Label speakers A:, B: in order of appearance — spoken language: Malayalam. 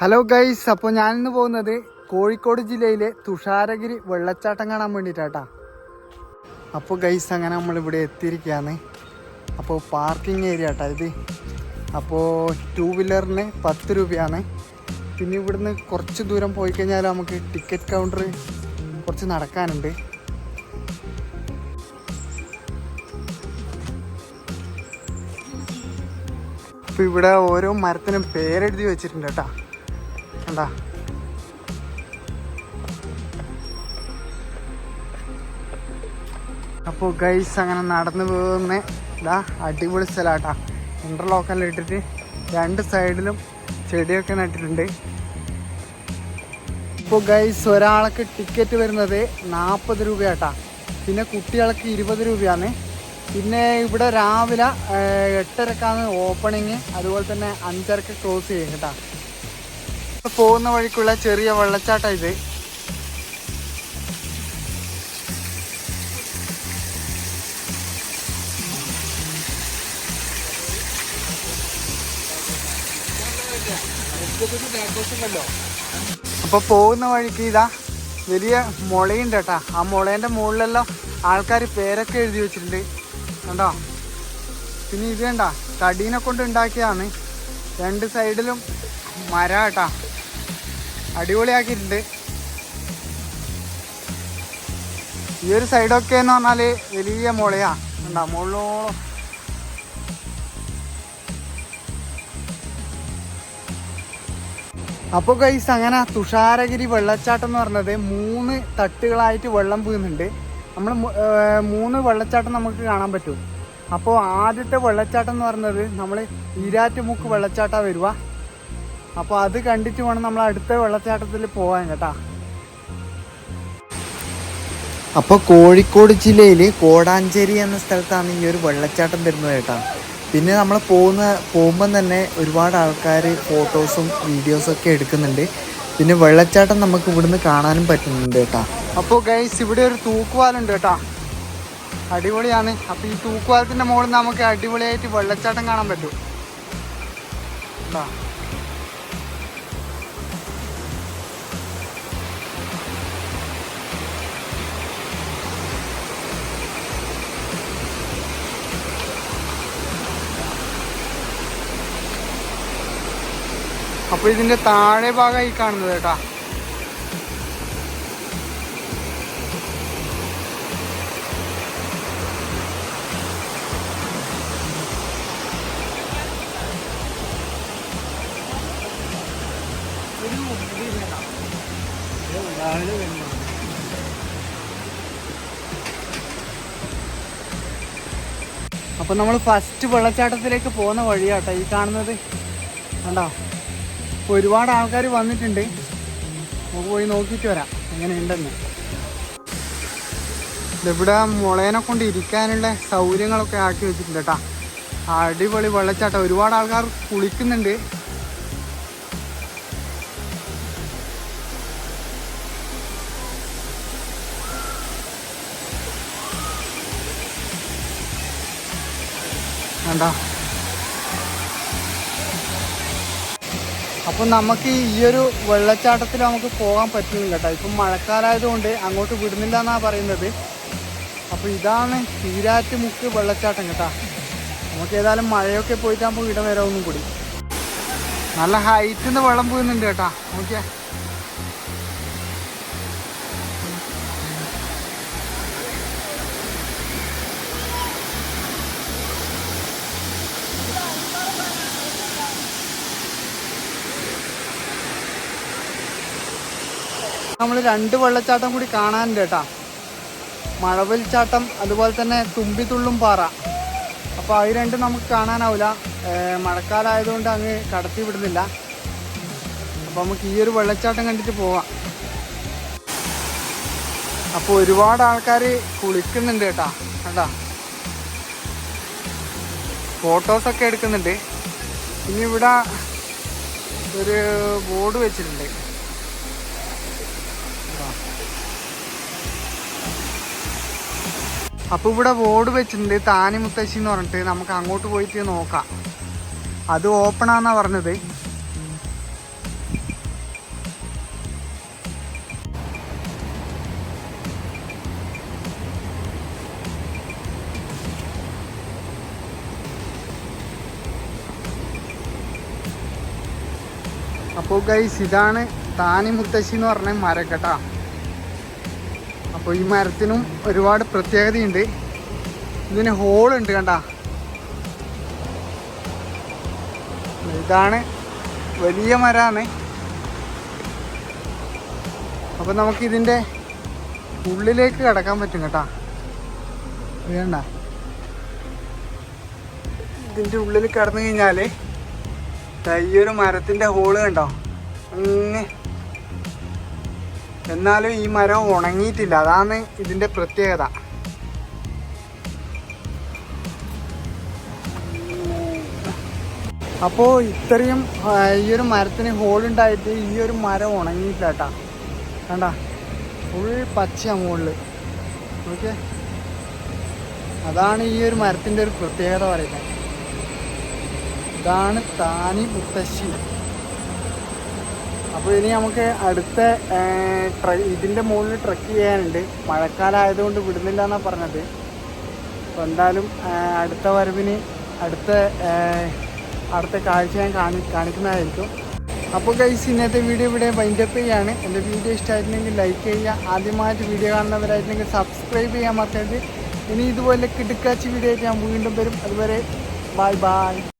A: ഹലോ ഗൈസ് അപ്പോൾ ഞാനിന്ന് പോകുന്നത് കോഴിക്കോട് ജില്ലയിലെ തുഷാരഗിരി വെള്ളച്ചാട്ടം കാണാൻ വേണ്ടിയിട്ടാട്ടാ അപ്പോൾ ഗൈസ് അങ്ങനെ നമ്മളിവിടെ എത്തിയിരിക്കുകയാണ്. അപ്പോൾ പാർക്കിംഗ് ഏരിയ കേട്ടോ ഇത്. അപ്പോൾ ടൂ വീലറിന് പത്ത് രൂപയാണ്. പിന്നെ ഇവിടുന്ന് കുറച്ച് ദൂരം പോയി കഴിഞ്ഞാൽ നമുക്ക് ടിക്കറ്റ് കൗണ്ടർ കുറച്ച് നടക്കാനുണ്ട്. അപ്പോൾ ഇവിടെ ഓരോ മരത്തിനും പേരെഴുതി വെച്ചിട്ടുണ്ട് കേട്ടോ. കണ്ടാ? അപ്പോൾ ഗൈസ് അങ്ങനെ നടന്നു പോകുന്ന ഇതാ അടിപൊളി സ്ഥലമാട്ടാ ഇന്റർലോക്കെല്ലാം ഇട്ടിട്ട് രണ്ട് സൈഡിലും ചെടിയൊക്കെ നട്ടിട്ടുണ്ട്. ഇപ്പോൾ ഗൈസ് ഒരാൾക്ക് ടിക്കറ്റ് വരുന്നത് നാൽപ്പത് രൂപയാട്ടാ. പിന്നെ കുട്ടികൾക്ക് ഇരുപത് രൂപയാണ്. പിന്നെ ഇവിടെ രാവിലെ എട്ടരക്കാണ് ഓപ്പണിങ് അതുപോലെ തന്നെ അഞ്ചരക്ക് ക്ലോസ് ചെയ്യും കേട്ടോ. ഇപ്പൊ പോകുന്ന വഴിക്കുള്ള ചെറിയ വെള്ളച്ചാട്ടം ഇത്. അപ്പൊ പോകുന്ന വഴിക്ക് ഇതാ വലിയ മുളയുണ്ട് കേട്ടാ. ആ മുളേന്റെ മുകളിലെല്ലാം ആൾക്കാർ പേരൊക്കെ എഴുതി വെച്ചിട്ടുണ്ട്. കണ്ടോ? പിന്നെ ഇത് കണ്ട? തടീനെ കൊണ്ട് ഉണ്ടാക്കിയതാണ്. രണ്ട് സൈഡിലും മര കേട്ടാ. അടിപൊളിയാക്കിയിട്ടുണ്ട്. ഈ ഒരു സൈഡൊക്കെ എന്ന് പറഞ്ഞാൽ വലിയ മുളയാ. ഉണ്ടാ മുകളിലോളം അപ്പോൾ കൈസ് അങ്ങനെ തുഷാരഗിരി വെള്ളച്ചാട്ടം എന്ന് പറഞ്ഞത് മൂന്ന് തട്ടുകളായിട്ട് വെള്ളം വീഴുന്നുണ്ട്. നമ്മൾ മൂന്ന് വെള്ളച്ചാട്ടം നമുക്ക് കാണാൻ പറ്റും. അപ്പോൾ ആദ്യത്തെ വെള്ളച്ചാട്ടം എന്ന് പറയുന്നത് നമ്മൾ ഈരാറ്റുമുക്ക് വെള്ളച്ചാട്ടം വരുക. അപ്പോൾ അത് കണ്ടിട്ട് വേണം നമ്മൾ അടുത്ത വെള്ളച്ചാട്ടത്തിൽ പോകാൻ കേട്ടാ. അപ്പോൾ കോഴിക്കോട് ജില്ലയിൽ കോടാഞ്ചേരി എന്ന സ്ഥലത്താണ് ഈ ഒരു വെള്ളച്ചാട്ടം വരുന്നത് കേട്ടാ. പിന്നെ നമ്മൾ പോകുന്ന പോകുമ്പം തന്നെ ഒരുപാട് ആൾക്കാർ ഫോട്ടോസും വീഡിയോസും ഒക്കെ എടുക്കുന്നുണ്ട്. പിന്നെ വെള്ളച്ചാട്ടം നമുക്ക് ഇവിടുന്ന് കാണാനും പറ്റുന്നുണ്ട് കേട്ടാ. അപ്പോൾ ഗൈസ് ഇവിടെ ഒരു തൂക്കുവാലുണ്ട് കേട്ടാ. അടിപൊളിയാണ്. അപ്പോൾ ഈ തൂക്കുവാലത്തിന്റെ മുകളിൽ നമുക്ക് അടിപൊളിയായിട്ട് വെള്ളച്ചാട്ടം കാണാൻ പറ്റും. കേട്ടാ. അപ്പൊ ഇതിന്റെ താഴെ ഭാഗമായി കാണുന്നത് കേട്ടാ. അപ്പൊ നമ്മൾ ഫസ്റ്റ് വെള്ളച്ചാട്ടത്തിലേക്ക് പോകുന്ന വഴിയാട്ടോ ഈ കാണുന്നത്. കണ്ടോ? ഒരുപാട് ആൾക്കാർ വന്നിട്ടുണ്ട്. നമുക്ക് പോയി നോക്കിയിട്ട് വരാം. എങ്ങനെയുണ്ടെന്ന്. ഇവിടെ മുളേനെ കൊണ്ട് ഇരിക്കാനുള്ള സൗകര്യങ്ങളൊക്കെ ആക്കി വെച്ചിട്ടുണ്ട് കേട്ടാ. അടിപൊളി വെള്ളച്ചാട്ടം. ഒരുപാട് ആൾക്കാർ കുളിക്കുന്നുണ്ട്. കണ്ടോ? അപ്പം നമുക്ക് ഈ ഒരു വെള്ളച്ചാട്ടത്തിൽ നമുക്ക് പോകാൻ പറ്റുന്നില്ല കേട്ടോ. ഇപ്പം മഴക്കാലമായതുകൊണ്ട് അങ്ങോട്ട് വിടുന്നില്ല എന്നാണ് പറയുന്നത്. അപ്പോൾ ഇതാണ് ഈരാറ്റുമുക്ക് വെള്ളച്ചാട്ടം കേട്ടോ. നമുക്ക് ഏതായാലും മഴയൊക്കെ പോയിട്ടാകുമ്പോൾ ഇടം വരാവുന്നും കൂടി. നല്ല ഹൈറ്റിൽ നിന്ന് വെള്ളം പോകുന്നുണ്ട് കേട്ടോ. നോക്കിയേ. നമ്മൾ രണ്ട് വെള്ളച്ചാട്ടം കൂടി കാണാനുണ്ട് കേട്ടാ. ചാട്ടം അതുപോലെ തന്നെ തുമ്പിത്തുള്ളും പാറ. അപ്പോൾ അത് രണ്ടും നമുക്ക് കാണാനാവില്ല മഴക്കാലമായതുകൊണ്ട് അങ്ങ് കടത്തി വിടുന്നില്ല. അപ്പോൾ നമുക്ക് ഈ ഒരു വെള്ളച്ചാട്ടം കണ്ടിട്ട് പോവാം. അപ്പോൾ ഒരുപാട് ആൾക്കാർ കുളിക്കുന്നുണ്ട് കേട്ടാ. കേട്ടാ ഫോട്ടോസൊക്കെ എടുക്കുന്നുണ്ട്. ഇനി ഇവിടെ ഒരു ബോർഡ് വെച്ചിട്ടുണ്ട്. അപ്പൊ ഇവിടെ ബോർഡ് വെച്ചിട്ടുണ്ട് താനി മുത്തശ്ശി എന്ന് പറഞ്ഞിട്ട്. നമുക്ക് അങ്ങോട്ട് പോയിട്ട് നോക്കാം. അത് ഓപ്പണാന്നാ പറഞ്ഞത്. അപ്പോൾ ഗൈസ് ഇതാണ് താനി മുത്തശ്ശി എന്ന് പറഞ്ഞ മരക്കെട്ടാ. അപ്പോൾ ഈ മരത്തിനും ഒരുപാട് പ്രത്യേകതയുണ്ട്. ഇതിന് ഹോളുണ്ട് കണ്ട. ഇതാണ് വലിയ മരമാണ് അപ്പോൾ നമുക്കിതിന്റെ ഉള്ളിലേക്ക് കിടക്കാൻ പറ്റും കേട്ടാ. വേണ്ട ഇതിന്റെ ഉള്ളിൽ കിടന്നു കഴിഞ്ഞാൽ തയ്യൊരു മരത്തിന്റെ ഹോൾ കണ്ടോ? അങ്ങ് എന്നാലും ഈ മരം ഉണങ്ങിയിട്ടില്ല. അതാണ് ഇതിന്റെ പ്രത്യേകത. അപ്പോൾ ഇത്രയും ഈ ഒരു മരത്തിന് ഹോളുണ്ടായിട്ട് ഈ ഒരു മരം ഉണങ്ങിയിട്ടില്ല കേട്ടാ. കണ്ട? ഫുൾ പച്ച മുകളിൽ ഓക്കെ അതാണ് ഈ ഒരു മരത്തിന്റെ ഒരു പ്രത്യേകത പറയുന്നത്. ഇതാണ് താനി മുത്തശ്ശി. അപ്പോൾ ഇനി നമുക്ക് അടുത്ത ഇതിന്റെ മുകളിൽ ട്രക്ക് ചെയ്യാനുണ്ട്. മഴക്കാലം ആയതുകൊണ്ട് വിടുന്നില്ല എന്നാണ് പറഞ്ഞത്. അപ്പോൾ എന്തായാലും അടുത്ത വരവിന് അടുത്ത അടുത്ത കാഴ്ച ഞാൻ കാണി കാണിക്കുന്നതായിരിക്കും. അപ്പോൾ കഴിച്ച് ഇന്നത്തെ വീഡിയോ ഇവിടെ വൈൻഡപ്പ് ചെയ്യാണ്. എന്റെ വീഡിയോ ഇഷ്ടമായിട്ടുണ്ടെങ്കിൽ ലൈക്ക് ചെയ്യുക. ആദ്യമായിട്ട് വീഡിയോ കാണുന്നവരായിട്ടുണ്ടെങ്കിൽ സബ്സ്ക്രൈബ് ചെയ്യാൻ മറക്കരുത്. ഇനി ഇതുപോലെ കിടുക്കാച്ച് വീഡിയോ ആയിട്ട് ഞാൻ വീണ്ടും വരും. അതുവരെ ബായ് ബൈ